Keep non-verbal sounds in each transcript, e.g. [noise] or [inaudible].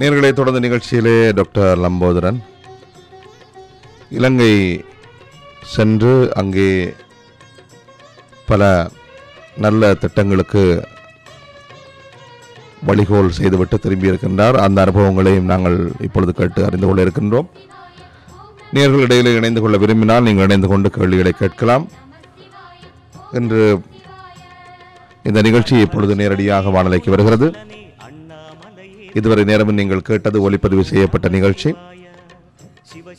நேர்களை தொடர்ந்த நிகழ்ச்சியிலே டாக்டர் லம்போதரன். இலங்கை சென்று அங்கே பல நல்ல திட்டங்களுக்கு வழிகோல் செய்துவிட்டு திரும்பியிருக்கின்றார். அந்த அனுபவங்களையும் நாங்கள் இப்பொழுது கேட்டு அறிந்து கொள்ள இருக்கின்றோம் நேர்களிடையில் இணைந்து கொள்ள விரும்பினால் நீங்கள் இணைந்து கொண்டு கேள்விகளை கேட்கலாம். இன்று இந்த நிகழ்ச்சி இப்பொழுது நேரடியாக வானொலிக்கு வருகிறது. இதுவரை நேரமும் நீங்கள் கேட்டது ஒளிப்பதிவு செய்யப்பட்ட நிகழ்ச்சி.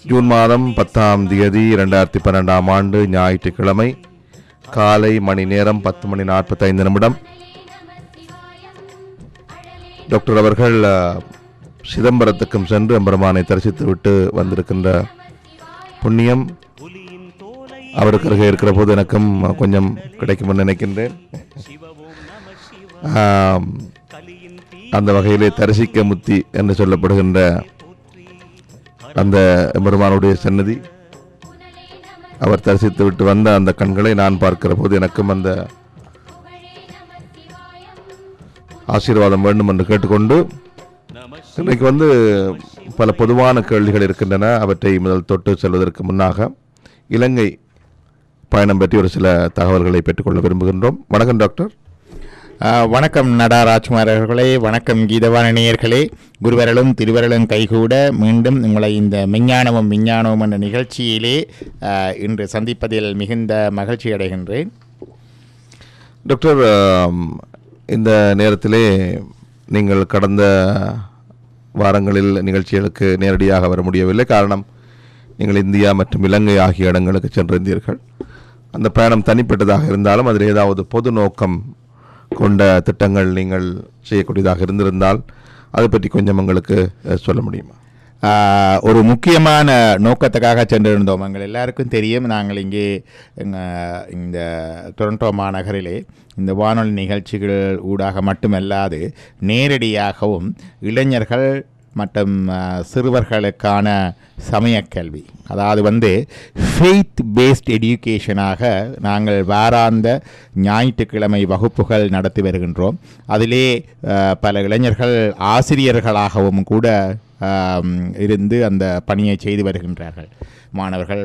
ஜூன் மாதம் பத்தாம் தேதி இரண்டாயிரத்தி பன்னெண்டாம் ஆண்டு ஞாயிற்றுக்கிழமை காலை மணி நேரம் பத்து மணி நாற்பத்தைந்து நிமிடம். டாக்டர் அவர்கள் சிதம்பரத்துக்கும் சென்று எம்பெருமானை தரிசித்து விட்டு வந்திருக்கின்ற புண்ணியம் அவருக்கு அருகே இருக்கிற போது எனக்கும் கொஞ்சம் கிடைக்கும் நினைக்கின்றேன். அந்த வகையிலே தரிசிக்க முத்தி என்று சொல்லப்படுகின்ற அந்த பெருமானுடைய சன்னதி அவர் தரிசித்து விட்டு வந்த அந்த கண்களை நான் பார்க்கிற போது எனக்கும் அந்த ஆசீர்வாதம் வேண்டும் என்று கேட்டுக்கொண்டு இன்றைக்கு வந்து பல பொதுவான கேள்விகள் இருக்கின்றன. அவற்றை முதல் தொட்டு செல்வதற்கு முன்னாக இலங்கை பயணம் பற்றி ஒரு சில தகவல்களை பெற்றுக்கொள்ள விரும்புகின்றோம். வணக்கம் டாக்டர். வணக்கம் நடா ராஜ்குமார் அவர்களே வணக்கம் கீதவான நேயர்களே குருவரலும் திருவரலும் கைகூட மீண்டும் உங்களை இந்த மெஞ்ஞானமும் விஞ்ஞானமும் என்ற நிகழ்ச்சியிலே இன்று சந்திப்பதில் மிகுந்த மகிழ்ச்சி அடைகின்றேன். டாக்டர் இந்த நேரத்திலே நீங்கள் கடந்த வாரங்களில் நிகழ்ச்சிகளுக்கு நேரடியாக வர முடியவில்லை. காரணம் நீங்கள் இந்தியா மற்றும் இலங்கை ஆகிய இடங்களுக்கு சென்றிருந்தீர்கள். அந்த பயணம் தனிப்பட்டதாக இருந்தாலும் அதில் ஏதாவது பொது நோக்கம் கொண்ட திட்டங்கள் நீங்கள் செய்யக்கூடியதாக இருந்திருந்தால் அதை பற்றி கொஞ்சம் எங்களுக்கு சொல்ல முடியுமா? ஒரு முக்கியமான நோக்கத்துக்காக சென்றிருந்தோம். எங்கள் எல்லாருக்கும் தெரியும். நாங்கள் இங்கே இந்த டொரண்டோ மாநகரிலே இந்த வானொலி நிகழ்ச்சிகள் ஊடாக மட்டுமல்லாது நேரடியாகவும் இளைஞர்கள் மற்றும் சிறுவர்களுக்கான சமயக்கல்வி அதாவது வந்து ஃபெய்த் பேஸ்ட் எடியூகேஷனாக நாங்கள் வாராந்த ஞாயிற்றுக்கிழமை வகுப்புகள் நடத்தி வருகின்றோம். அதிலே பல இளைஞர்கள் ஆசிரியர்களாகவும் கூட இருந்து அந்த பணியை செய்து வருகின்றார்கள். மாணவர்கள்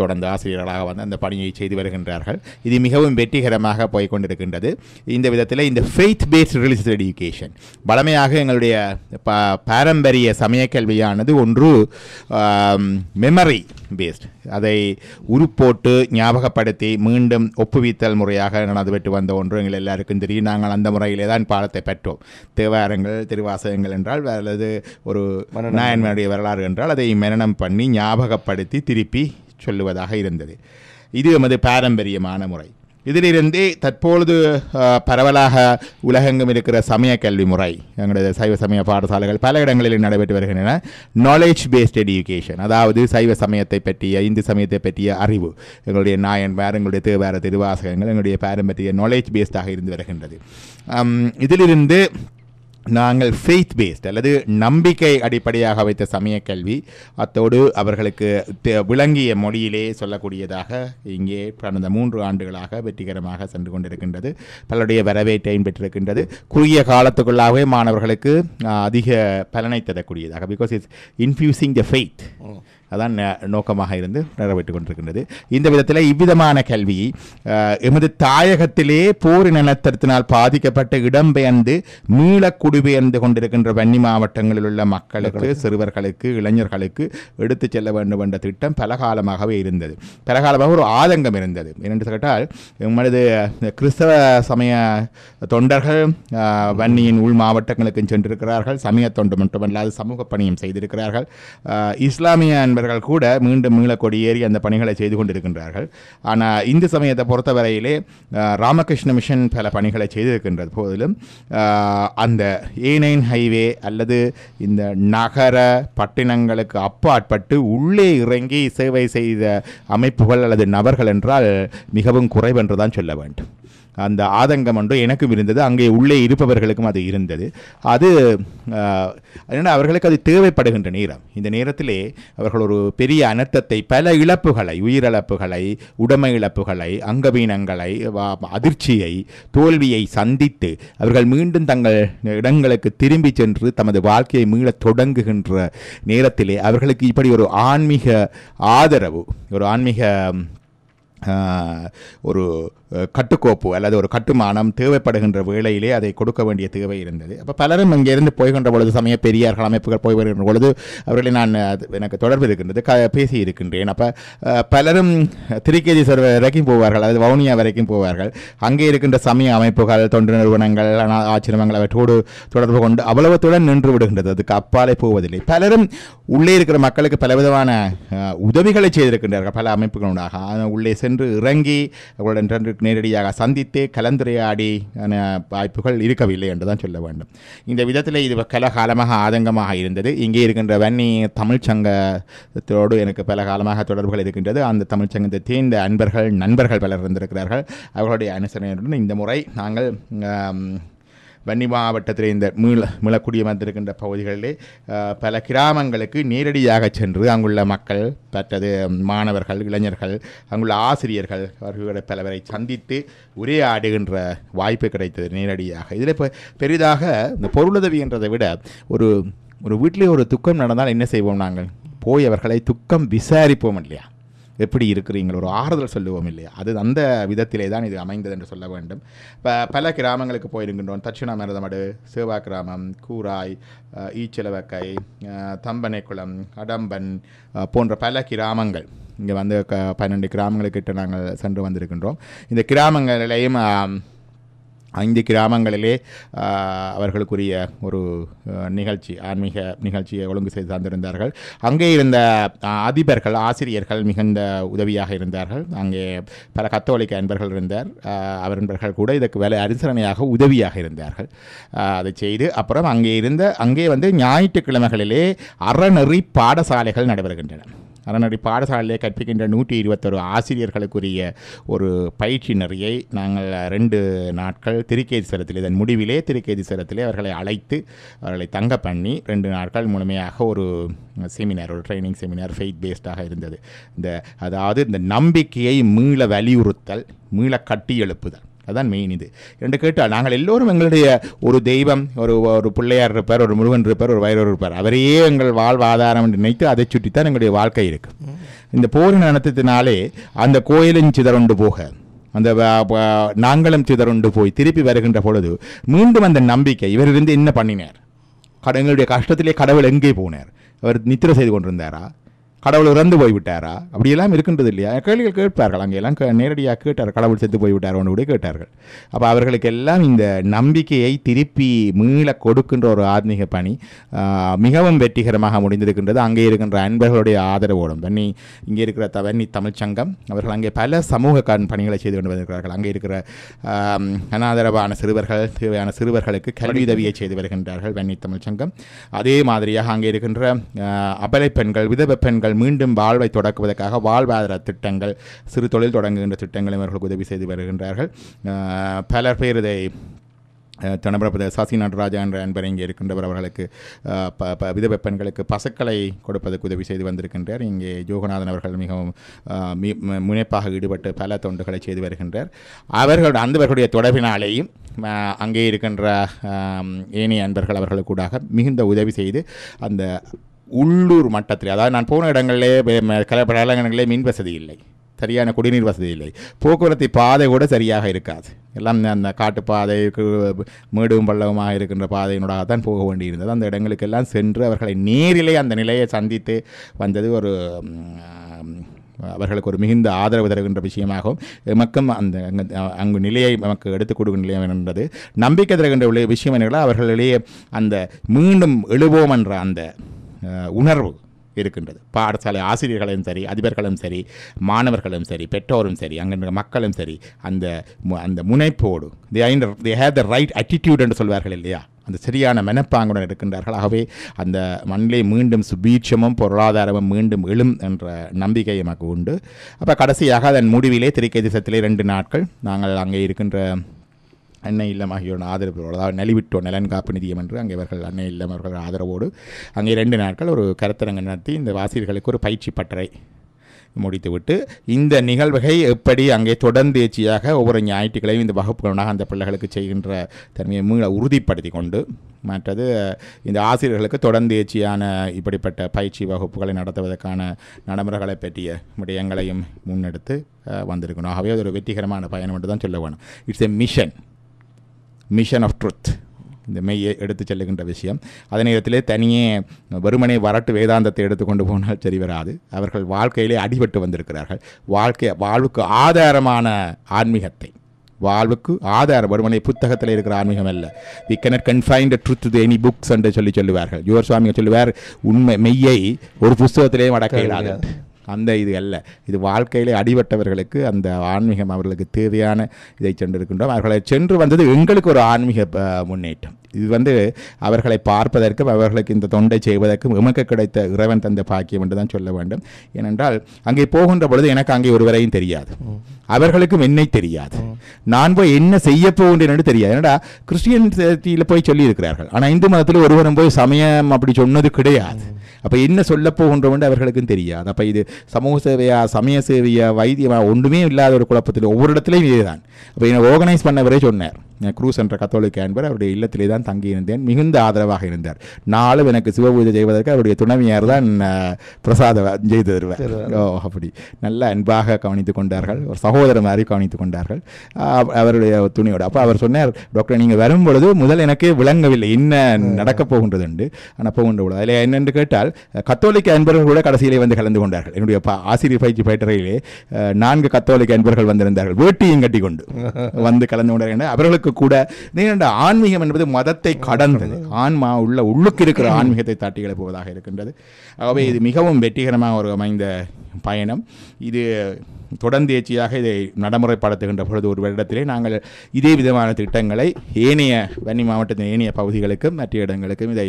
தொடர்ந்து ஆசிரியர்களாக வந்து அந்த பணியை செய்து வருகின்றார்கள். இது மிகவும் வெற்றிகரமாக போய் கொண்டிருக்கின்றது இந்த விதத்தில் இந்த ஃபெய்த் பேஸ்ட் ரிலீஜியஸ் எடுகேஷன் பலமையாக எங்களுடைய ப பாரம்பரிய சமய கல்வியானது ஒன்று மெமரி பேஸ்ட் அதை உருப்போட்டு ஞாபகப்படுத்தி மீண்டும் ஒப்புவித்தல் முறையாக நடந்துவிட்டு வந்த ஒன்று. எங்கள் எல்லாருக்கும் தெரியும் நாங்கள் அந்த முறையிலே தான் பாடத்தை பெற்றோம். தேவாரங்கள் திருவாசகங்கள் என்றால் அல்லது ஒரு நாயன்மனுடைய வரலாறு என்றால் அதை மனனம் பண்ணி ஞாபகப்படுத்தி திருப்பி சொல்லுவதாக இருந்தது. இது எமது பாரம்பரியமான முறை. இதிலிருந்தே தற்பொழுது பரவலாக உலகெங்கும் இருக்கிற சமய கல்வி முறை எங்களுடைய சைவ சமய பாடசாலைகள் பல இடங்களில் நடைபெற்று வருகின்றன. நாலேஜ் பேஸ்ட் எடியூகேஷன் அதாவது சைவ சமயத்தை பற்றிய இந்து சமயத்தை பற்றிய அறிவு எங்களுடைய நாயன்மார் எங்களுடைய தேவார திருவாசகங்கள் எங்களுடைய பாரம்பரிய நாலேஜ் பேஸ்டாக இருந்து வருகின்றது. இதிலிருந்து நாங்கள் ஃபெய்த் பேஸ்ட் அல்லது நம்பிக்கை அடிப்படையாக வைத்த சமய கல்வி அத்தோடு அவர்களுக்கு விளங்கிய மொழியிலே சொல்லக்கூடியதாக இங்கே கடந்த மூன்று ஆண்டுகளாக வெற்றிகரமாக சென்று கொண்டிருக்கின்றது பலருடைய வரவேற்றையும் பெற்றிருக்கின்றது. குறுகிய காலத்துக்குள்ளாகவே மாணவர்களுக்கு அதிக பலனை தரக்கூடியதாக because it's infusing the faith அதான் நோக்கமாக இருந்து நிறைவேற்றிக் கொண்டிருக்கின்றது. இந்த விதத்தில் இவ்விதமான கல்வி எமது தாயகத்திலே போர் நிலத்தத்தினால் பாதிக்கப்பட்ட இடம்பெயர்ந்து மீள குடிபெயர்ந்து கொண்டிருக்கின்ற வன்னி மாவட்டங்களில் உள்ள மக்களுக்கு சிறுவர்களுக்கு இளைஞர்களுக்கு எடுத்துச் செல்ல வேண்டும் என்ற திட்டம் பல காலமாகவே இருந்தது. பல காலமாக ஒரு ஆதங்கம் இருந்தது. என்னென்று கேட்டால் எமது கிறிஸ்தவ சமய தொண்டர்கள் வன்னியின் உள் மாவட்டங்களுக்கு சென்றிருக்கிறார்கள். சமய தொண்டு மட்டுமல்லாது சமூக பணியும் செய்திருக்கிறார்கள். இஸ்லாமிய அவர்கள் கூட மீண்டும் மீள கொடியேறி அந்த பணிகளை செய்து கொண்டிருக்கின்றார்கள். ஆனால் இந்து சமயத்தை பொறுத்தவரையிலே ராமகிருஷ்ண மிஷன் பல பணிகளை செய்திருக்கின்றது போதிலும் அந்த ஏனைன் ஹைவே அல்லது இந்த நகர பட்டினங்களுக்கு அப்பாற்பட்டு உள்ளே இறங்கி சேவை செய்த அமைப்புகள் அல்லது நபர்கள் என்றால் மிகவும் குறைவென்று தான் சொல்ல வேண்டும். அந்த ஆதங்கம் ஒன்று எனக்கும் இருந்தது. அங்கே உள்ளே இருப்பவர்களுக்கும் அது இருந்தது. அது என்னென்னா அவர்களுக்கு அது தேவைப்படுகின்ற நேரம். இந்த நேரத்திலே அவர்கள் ஒரு பெரிய அனர்த்தத்தை பல இழப்புகளை உயிரிழப்புகளை உடைமை இழப்புகளை அங்கவீனங்களை வா- அதிர்ச்சியை தோல்வியை சந்தித்து அவர்கள் மீண்டும் தங்கள் இடங்களுக்கு திரும்பி சென்று தமது வாழ்க்கையை மீளத் தொடங்குகின்ற நேரத்திலே அவர்களுக்கு இப்படி ஒரு ஆன்மீக ஆதரவு ஒரு ஆன்மீக ஒரு கட்டுக்கோப்பு அல்லது ஒரு கட்டுமானம் தேவைப்படுகின்ற வேளையிலே அதை கொடுக்க வேண்டிய தேவை இருந்தது. அப்போ பலரும் இங்கேருந்து போய்கின்ற பொழுது சமய பெரியார்கள் அமைப்புகள் போய் வருகின்ற பொழுது அவர்களை நான் அது எனக்கு தொடர்பு இருக்கின்றது க பேசி இருக்கின்றேன். அப்போ பலரும் திருக்கேதீஸ்வரர் வரைக்கும் போவார்கள் அதாவது வவுனியா வரைக்கும் போவார்கள். அங்கே இருக்கின்ற சமய அமைப்புகள் தொண்டு நிறுவனங்கள் ஆச்சிரமங்கள் அவற்றோடு தொடர்பு கொண்டு அவ்வளவுத்துடன் நின்று விடுகின்றது. அதுக்கு அப்பாலே போவதில்லை. பலரும் உள்ளே இருக்கிற மக்களுக்கு பலவிதமான உதவிகளை செய்திருக்கின்றார்கள் பல அமைப்புகளுடாக உள்ளே சென்று இறங்கி அவர்களுடன் நேரடியாக சந்தித்து கலந்துரையாடி வாய்ப்புகள் இருக்கவில்லை என்று தான் சொல்ல வேண்டும். இந்த விதத்தில் இது பல காலமாக ஆதங்கமாக இருந்தது. இங்கே இருக்கின்ற வன்னி தமிழ்ச்சங்கத்தோடு எனக்கு பல காலமாக தொடர்புகள் இருக்கின்றது. அந்த தமிழ்ச்சங்கத்தை தேர்ந்த அன்பர்கள் நண்பர்கள் பலர் இருந்திருக்கிறார்கள். அவர்களுடைய அனுசரணையுடன் இந்த முறை நாங்கள் வன்னி மாவட்டத்தில் இந்த மீள மீளக்குடிய வந்திருக்கின்ற பகுதிகளிலே பல கிராமங்களுக்கு நேரடியாக சென்று அங்குள்ள மக்கள் மற்றது மாணவர்கள் இளைஞர்கள் அங்குள்ள ஆசிரியர்கள் அவர்களை பலவரை சந்தித்து உரையாடுகின்ற வாய்ப்பு கிடைத்தது நேரடியாக. இதில் இப்போ பெரிதாக இந்த பொருளுதவின்றதை விட ஒரு ஒரு வீட்டிலே ஒரு துக்கம் நடந்தால் என்ன செய்வோம் நாங்கள்? போய் அவர்களை துக்கம் விசாரிப்போம் இல்லையா? எப்படி இருக்கிறீங்கள் ஒரு ஆறுதல் சொல்லுவோம் இல்லையா? அது அந்த விதத்திலே தான் இது அமைந்தது என்று சொல்ல வேண்டும். இப்போ பல கிராமங்களுக்கு போயிருக்கின்றோம். தட்சிணாமரதமடு சேவா கிராமம் கூராய் ஈச்சலவக்கை தம்பனைக்குளம் அடம்பன் போன்ற பல கிராமங்கள். இங்கே வந்து க பன்னெண்டு கிராமங்களுக்கிட்ட நாங்கள் சென்று வந்திருக்கின்றோம். இந்த கிராமங்களையும் ஐந்து கிராமங்களிலே அவர்களுக்குரிய ஒரு நிகழ்ச்சி ஆன்மீக நிகழ்ச்சியை ஒழுங்கு செய்து தந்திருந்தார்கள். அங்கே இருந்த அதிபர்கள் ஆசிரியர்கள் மிகுந்த உதவியாக இருந்தார்கள். அங்கே பல கத்தோலிக்க அன்பர்கள் இருந்தார். அவர் நண்பர்கள் கூட இதற்கு வேலை அனுசரணையாக உதவியாக இருந்தார்கள். அதை செய்து அப்புறம் அங்கே இருந்த அங்கே வந்து ஞாயிற்றுக்கிழமைகளிலே அறநெறி பாடசாலைகள் நடைபெறுகின்றன. அறநடி பாடசாலையிலே கற்பிக்கின்ற நூற்றி இருபத்தொரு ஆசிரியர்களுக்குரிய ஒரு பயிற்சி நெறியை நாங்கள் ரெண்டு நாட்கள் திருக்கேதீஸ்வரத்தில் இதன் முடிவிலே திருக்கேதீஸ்வரத்திலே அவர்களை அழைத்து அவர்களை தங்க பண்ணி ரெண்டு நாட்கள் முழுமையாக ஒரு செமினார் ஒரு ட்ரைனிங் செமினார் ஃபெய்த் பேஸ்டாக இருந்தது. இந்த அதாவது இந்த நம்பிக்கையை மீள வலியுறுத்தல் மீள கட்டி எழுப்புதல். அதான் மெயின் இது. என்று கேட்டால் நாங்கள் எல்லோரும் எங்களுடைய ஒரு தெய்வம் ஒரு ஒரு பிள்ளையார் இருப்பார் ஒரு முருகன் இருப்பார் ஒரு வைரவர் இருப்பார். அவரையே எங்கள் வாழ்வாதாரம் என்று நினைத்து அதை சுற்றித்தான் எங்களுடைய வாழ்க்கை இருக்கு. இந்த போரின் நடத்தத்தினாலே அந்த கோயிலின் சிதறொண்டு போக அந்த நாங்களும் சிதறொண்டு போய் திருப்பி வருகின்ற பொழுது மீண்டும் அந்த நம்பிக்கை இவர் இருந்து என்ன பண்ணினார்? கட- எங்களுடைய கஷ்டத்திலே கடவுள் எங்கே போனார்? அவர் நித்திரை செய்து கொண்டிருந்தாரா? கடவுள் இறந்து போய்விட்டாரா? அப்படியெல்லாம் இருக்கின்றது இல்லையா? கேள்விகள் கேட்பார்கள். அங்கெல்லாம் நேரடியாக கேட்டார். கடவுள் செத்து போய்விட்டார் ஒன்று கூட கேட்டார்கள். அப்போ அவர்களுக்கு எல்லாம் இந்த நம்பிக்கையை திருப்பி மீள கொடுக்கின்ற ஒரு ஆத்மீக பணி மிகவும் வெற்றிகரமாக முடிந்திருக்கின்றது. அங்கே இருக்கின்ற அன்பர்களுடைய ஆதரவோடும். தண்ணி இங்கே இருக்கிற த தமிழ்ச்சங்கம் அவர்கள் அங்கே பல சமூக கண் பணிகளை செய்து கொண்டு வந்திருக்கிறார்கள். அங்கே இருக்கிற அனாதரவான சிறுவர்கள் தேவையான சிறுவர்களுக்கு கல்வி உதவியை செய்து வருகின்றார்கள். வன்னி தமிழ்ச்சங்கம் அதே மாதிரியாக அங்கே இருக்கின்ற அபலை பெண்கள் விதவ பெண்கள் மீண்டும் வாழ்வை தொடக்குவதற்காக வாழ்வாதார திட்டங்கள் சிறு தொழில் தொடங்குகின்ற திட்டங்களை அவர்களுக்கு உதவி செய்து வருகின்றார்கள். பலர் பேர் இதை அஹ், சசி நடராஜா என்ற அன்பர் இங்கே இருக்கின்றவர் அவர்களுக்கு ப ப விதவை பெண்களுக்கு பசுக்களை கொடுப்பதற்கு உதவி செய்து வந்திருக்கின்றார். இங்கே ஜோகநாதன் அவர்கள் மிகவும் முனைப்பாக ஈடுபட்டு பல தொண்டுகளை செய்து வருகின்றார். அவர்கள் அந்தவர்களுடைய தொடர்பினாலேயும் அங்கே இருக்கின்ற ஏனைய அன்பர்கள் அவர்களுக்கூடாக மிகுந்த உதவி செய்து அந்த உள்ளூர் மட்டத்தில் அதாவது நான் போன இடங்களிலே கலப்படங்களிலே மின் வசதி இல்லை. சரியான குடிநீர் வசதி இல்லை. போக்குவரத்து பாதை கூட சரியாக இருக்காது. எல்லாம் அந்த காட்டுப்பாதை மேடும் பள்ளவுமாக இருக்கின்ற பாதையினூடாக தான் போக வேண்டியிருந்தது. அந்த இடங்களுக்கெல்லாம் சென்று அவர்களை நேரிலே அந்த நிலையை சந்தித்து வந்தது ஒரு அவர்களுக்கு ஒரு மிகுந்த ஆதரவு தருகின்ற விஷயமாகவும் எமக்கும் அந்த அங்கு- அங்கு நிலையை நமக்கு எடுத்துக் கொடுக்கும் நிலையம் என்றது நம்பிக்கை தருகின்ற உள்ள விஷயம் என்னென்னா அவர்களிடையே அந்த மீண்டும் எழுவோம் என்ற அந்த உணர்வு இருக்கின்றது. பாடசாலை ஆசிரியர்களும் சரி அதிபர்களும் சரி மாணவர்களும் சரி பெற்றோரும் சரி அங்கே மக்களும் சரி அந்த மு- அந்த முனைப்போடு they have the right attitude என்று சொல்வார்கள் இல்லையா? அந்த சரியான மனப்பாங்குடன் இருக்கின்றார்கள். ஆகவே அந்த மண்ணிலே மீண்டும் சுபீட்சமும் பொருளாதாரமும் மீண்டும் எழும் என்ற நம்பிக்கை எமக்கு உண்டு. அப்போ கடைசியாக அதன் முடிவிலே திரைக்கை திசத்திலே ரெண்டு நாட்கள் நாங்கள் அங்கே இருக்கின்ற அன்னை இல்லம் ஆகியோரின் ஆதரவோடு அதாவது நலிவிட்டோ நலன் காப்பு நிதியம் என்று அங்கே இவர்கள் அன்னை இல்லம் அவர்கள் ஆதரவோடு அங்கே ரெண்டு நாட்கள் ஒரு கருத்தரங்கம் நடத்தி இந்த வாசியர்களுக்கு ஒரு பயிற்சி பட்டறை முடித்துவிட்டு இந்த நிகழ்வுகை எப்படி அங்கே தொடர்ந்தேச்சியாக ஒவ்வொரு ஞாயிற்றுக்கிழமையும் இந்த வகுப்புகளாக அந்த பிள்ளைகளுக்கு செய்கின்ற தன்மையை மீள உறுதிப்படுத்தி கொண்டு மற்றது இந்த ஆசிரியர்களுக்கு தொடர்ந்தேச்சியான இப்படிப்பட்ட பயிற்சி வகுப்புகளை நடத்துவதற்கான நடைமுறைகளை பற்றிய விடயங்களையும் முன்னெடுத்து வந்திருக்கணும். ஆகவே அது ஒரு வெற்றிகரமான பயணம் என்று தான் சொல்ல வேணும். It's a mission mission of truth இந்த மெய்யை எடுத்து செல்லுகின்ற விஷயம். அதே நேரத்திலே தனியே வெறுமனை வரட்டு வேதாந்தத்தை எடுத்துக்கொண்டு போனால் சரி வராது. அவர்கள் வாழ்க்கையிலே அடிபட்டு வந்திருக்கிறார்கள். வாழ்க்கை வாழ்வுக்கு ஆதாரமான ஆன்மீகத்தை. வாழ்வுக்கு ஆதாரம் வருமனை புத்தகத்தில் இருக்கிற ஆன்மீகம் அல்ல. We cannot confine the truth any books என்று சொல்லி சொல்லுவார்கள். யுவர் சுவாமிகள் சொல்லுவார் உண்மை மெய்யை ஒரு புஸ்தகத்திலேயே அடக்க இயலாது. அந்த இது அல்ல. இது வாழ்க்கையிலே அடிபட்டவர்களுக்கு அந்த ஆன்மீகம் அவர்களுக்கு தேவையான இதை சென்றிருக்கின்றோம். அவர்களை சென்று வந்தது எங்களுக்கு ஒரு ஆன்மீக முன்னேற்றம். இது வந்து அவர்களை பார்ப்பதற்கும் அவர்களுக்கு இந்த தொண்டை செய்வதற்கும் எமக்கு கிடைத்த இறைவன் தந்த பாக்கியம் என்று தான் சொல்ல வேண்டும். ஏனென்றால் அங்கே போகின்ற பொழுது எனக்கு அங்கே ஒருவரையும் தெரியாது. அவர்களுக்கும் என்னை தெரியாது. நான் போய் என்ன செய்ய போகின்றேன் என்று தெரியாது. ஏன்னா கிறிஸ்டியன் போய் சொல்லி இருக்கிறார்கள் ஆனால் இந்து மதத்தில் ஒருவரும் போய் சமயம் அப்படி சொன்னது கிடையாது. அப்போ என்ன சொல்ல போகின்றோம் என்று அவர்களுக்கும் தெரியாது. அப்போ இது சமூக சேவையா சமய சேவையா வைத்தியமா ஒன்றுமே இல்லாத ஒரு குழப்பத்தில் ஒவ்வொரு இடத்துலையும் இதுதான். அப்போ என்னை ஆர்கனைஸ் பண்ணவரே சொன்னார். க்ரூஸ் என்ற கத்தோலிக்க அன்பர் அவருடைய இல்லத்திலே தான் தங்கியிருந்தேன் மிகுந்த ஆதரவாக இருந்தார். நாளும் எனக்கு சிவபூஜை செய்வதற்கு அவருடைய துணைவியார் தான் பிரசாத செய்து தருவார். ஓ அப்படி. நல்ல அன்பாக கவனித்துக் கொண்டார்கள். ஒரு சகோதரர் மாதிரி கவனித்துக் கொண்டார்கள். அவருடைய துணியோடு. அப்போ அவர் சொன்னார் டாக்டர் நீங்கள் வரும் பொழுது முதல் எனக்கு விளங்கவில்லை. என்ன நடக்கப் போகின்றது என்று ஆனால் போகின்ற பொழுது அதில் என்னென்று கேட்டால் கத்தோலிக்க அன்பர்கள் கூட கடைசியிலே வந்து கலந்து கொண்டார்கள். என்னுடைய ஆசிரியர் பயிற்சி பயிற்றையிலே அஹ், நான்கு கத்தோலிக்க அன்பர்கள் வந்திருந்தார்கள். வேட்டியும் கட்டி கொண்டு [laughs] வந்து கலந்து கொண்டார்கள். அவர்களுக்கு கூட நீண்ட ஆன்மீகம் என்பது மதத்தை கடந்தது. ஆன்மா உள்ள உள்ளுக்கு இருக்கிற ஆன்மீகத்தை தாட்டி எழுப்புவதாக இருக்கின்றது. ஆகவே இது மிகவும் வெற்றிகரமாக ஒரு அமைந்த பயணம். இது தொடர்ந்தேச்சியாக இதை நடைமுறைப்படுத்துகின்ற பொழுது ஒரு வருடத்திலே நாங்கள் இதே விதமான திட்டங்களை ஏனைய வன்னி மாவட்டத்தின் ஏனைய பகுதிகளுக்கும் மற்ற இடங்களுக்கும் இதை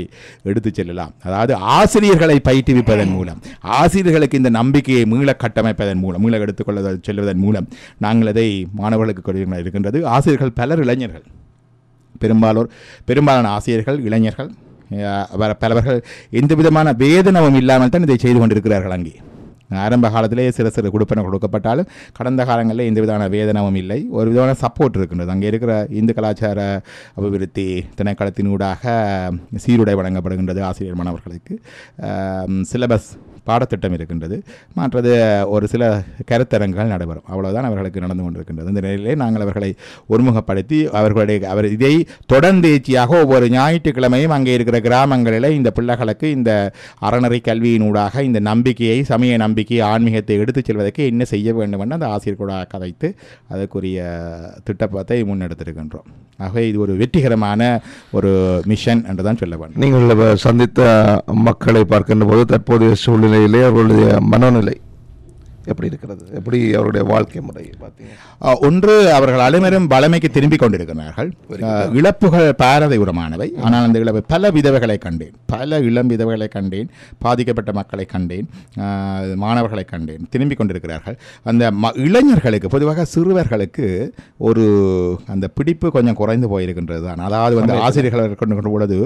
எடுத்துச் செல்லலாம். அதாவது ஆசிரியர்களை பயிற்றுவிப்பதன் மூலம் ஆசிரியர்களுக்கு இந்த நம்பிக்கையை மீள கட்டமைப்பதன் மூலம் மீள எடுத்துக்கொள்ள செல்வதன் மூலம் நாங்கள் இதை மாணவர்களுக்கு இருக்கின்றது. ஆசிரியர்கள் பலர் இளைஞர்கள். பெரும்பாலோர் பெரும்பாலான ஆசிரியர்கள் இளைஞர்கள் பலவர்கள் எந்த விதமான வேதனமும் இல்லாமல் தான் இதை செய்து கொண்டிருக்கிறார்கள் அங்கே. ஆரம்ப காலத்திலே சிறு சிறு கொடுப்பன கொடுக்கப்பட்டாலும் கடந்த காலங்களில் எந்த விதமான வேதனமும் இல்லை. ஒரு விதமான சப்போர்ட் இருக்கின்றது. அங்கே இருக்கிற இந்து கலாச்சார அபிவிருத்தி திணைக்களத்தினூடாக சீருடை வழங்கப்படுகின்றது ஆசிரியர் மாணவர்களுக்கு சிலபஸ் பாடத்திட்டம் இருக்கின்றது. மற்றது ஒரு சில கருத்தரங்குகள் நடைபெறும். அவ்வளவுதான் அவர்களுக்கு நடந்து கொண்டிருக்கின்றது. இந்த நிலையிலே நாங்கள் அவர்களை ஒருமுகப்படுத்தி அவர்களுடைய அவர் இதை தொடர்ந்தேச்சியாக ஒவ்வொரு ஞாயிற்றுக்கிழமையும் அங்கே இருக்கிற கிராமங்களில் இந்த பிள்ளைகளுக்கு இந்த அறநறை கல்வியினூடாக இந்த நம்பிக்கையை சமய நம்பிக்கை ஆன்மீகத்தை எடுத்துச் செல்வதற்கு என்ன செய்ய வேண்டும் என்று அந்த ஆசிரியர் கூட கதைத்து அதற்குரிய திட்டப்பத்தை முன்னெடுத்திருக்கின்றோம். ஆகவே இது ஒரு வெற்றிகரமான ஒரு மிஷன் என்று தான் சொல்ல வேண்டும். நீங்கள் சந்தித்த மக்களை பார்க்கின்ற போது தற்போதைய சூழ்நிலையிலே அவர்களுடைய மனோநிலை எப்படி இருக்கிறது? எப்படி அவருடைய வாழ்க்கை முறை பார்த்தீங்க? ஒன்று அவர்கள் அலுமரும் பழமைக்கு திரும்பிக் கொண்டிருக்கிறார்கள். இழப்புகள் பாரதூரமானவை ஆனால் அந்த இழப்பு பல விதவைகளை கண்டேன். பல இளம் விதவைகளை கண்டேன். பாதிக்கப்பட்ட மக்களை கண்டேன். மாணவர்களை கண்டேன். திரும்பிக் கொண்டிருக்கிறார்கள். அந்த ம இளைஞர்களுக்கு பொதுவாக சிறுவர்களுக்கு ஒரு அந்த பிடிப்பு கொஞ்சம் குறைந்து போயிருக்கின்றது தான். அதாவது வந்து ஆசிரியர்கள் இருக்கின்ற பொழுது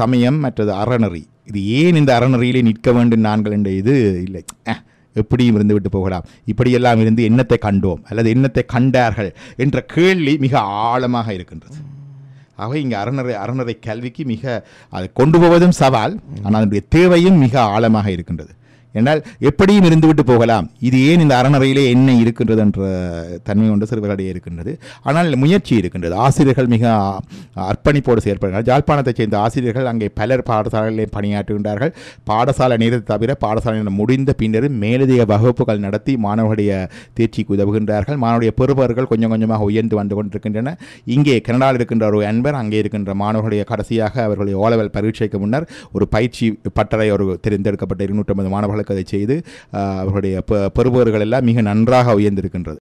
சமயம் மற்றது அறநெறி. இது ஏன் இந்த அறநெறியிலே நிற்க வேண்டும் நாங்கள் என்ற இது இல்லை. எப்படியும் இருந்து விட்டு போகலாம். இப்படியெல்லாம் இருந்து என்னத்தை கண்டோம் அல்லது என்னத்தை கண்டார்கள் என்ற கேள்வி மிக ஆழமாக இருக்கின்றது. ஆக இங்கே அறநறை அறநறை கல்விக்கு மிக அதை கொண்டு போவதும் சவால் ஆனால் அதனுடைய தேவையும் மிக ஆழமாக இருக்கின்றது. என்றால் எப்படியும் இருந்துவிட்டு போகலாம். இது ஏன் இந்த அறநறையிலே என்ன இருக்கின்றது என்ற தன்மை கொண்டு சிறுவர்களிடையே இருக்கின்றது. ஆனால் முயற்சி இருக்கின்றது. ஆசிரியர்கள் மிக அர்ப்பணிப்போடு செயற்படுகிறார்கள். யாழ்ப்பாணத்தைச் சேர்ந்த ஆசிரியர்கள் அங்கே பலர் பாடசாலைகளிலே பணியாற்றுகின்றார்கள். பாடசாலை நேரத்தை தவிர பாடசாலை முடிந்த பின்னரும் மேலதிக வகுப்புகள் நடத்தி மாணவர்களுடைய தேர்ச்சிக்கு உதவுகின்றார்கள். மாணவருடைய பெறுபவர்கள் கொஞ்சம் கொஞ்சமாக உயர்ந்து வந்து கொண்டிருக்கின்றன. இங்கே கனடாவில் இருக்கின்ற ஒரு அன்பர் அங்கே இருக்கின்ற மாணவர்களுடைய கடைசியாக அவர்களுடைய ஓலவல் பரீட்சைக்கு முன்னர் ஒரு பயிற்சி பட்டறை ஒரு தெரிந்தெடுக்கப்பட்ட இருநூற்றம்பது மாணவர்களுக்கு அதை செய்து ஆஹ், அவர்களுடைய பெறுபவர்கள் எல்லாம் மிக நன்றாக உயர்ந்திருக்கின்றது.